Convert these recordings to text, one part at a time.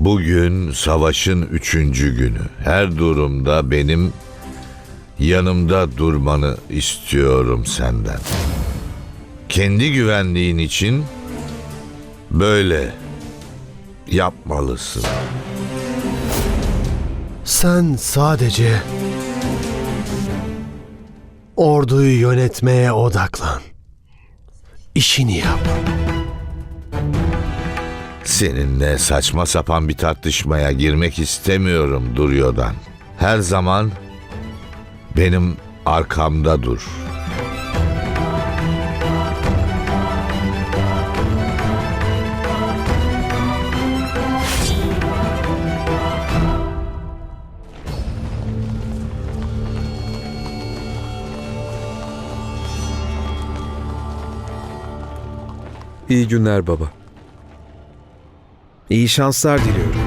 Bugün savaşın üçüncü günü. Her durumda benim yanımda durmanı istiyorum senden. Kendi güvenliğin için böyle yapmalısın. Sen sadece orduyu yönetmeye odaklan. İşini yap. Seninle saçma sapan bir tartışmaya girmek istemiyorum Duryodhan. Her zaman benim arkamda dur. İyi günler baba. İyi şanslar diliyorum.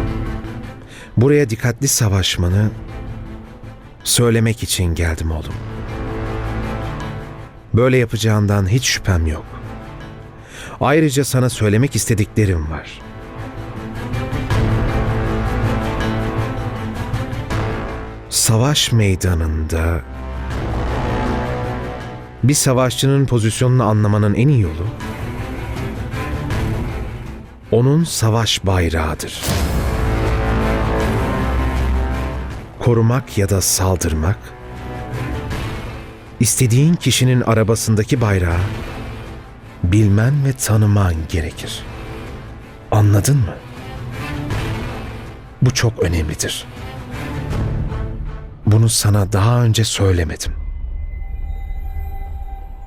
Buraya dikkatli savaşmanı söylemek için geldim oğlum. Böyle yapacağından hiç şüphem yok. Ayrıca sana söylemek istediklerim var. Savaş meydanında bir savaşçının pozisyonunu anlamanın en iyi yolu onun savaş bayrağıdır. Korumak ya da saldırmak, istediğin kişinin arabasındaki bayrağı bilmen ve tanıman gerekir. Anladın mı? Bu çok önemlidir. Bunu sana daha önce söylemedim.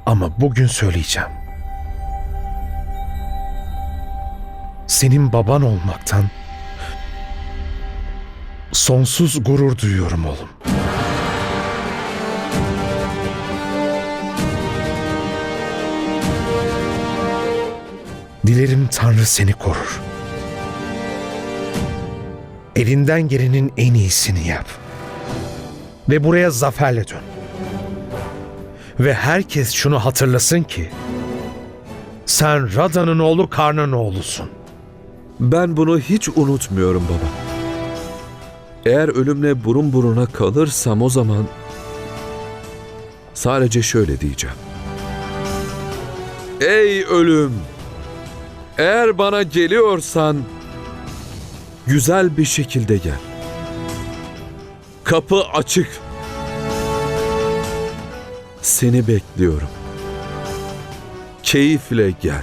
Ama bugün söyleyeceğim. Senin baban olmaktan sonsuz gurur duyuyorum oğlum. Dilerim Tanrı seni korur. Elinden gelenin en iyisini yap. Ve buraya zaferle dön. Ve herkes şunu hatırlasın ki sen Rada'nın oğlu Karn'ın oğlusun. Ben bunu hiç unutmuyorum baba. Eğer ölümle burun buruna kalırsam o zaman sadece şöyle diyeceğim. Ey ölüm! Eğer bana geliyorsan güzel bir şekilde gel. Kapı açık. Seni bekliyorum. Keyifle gel.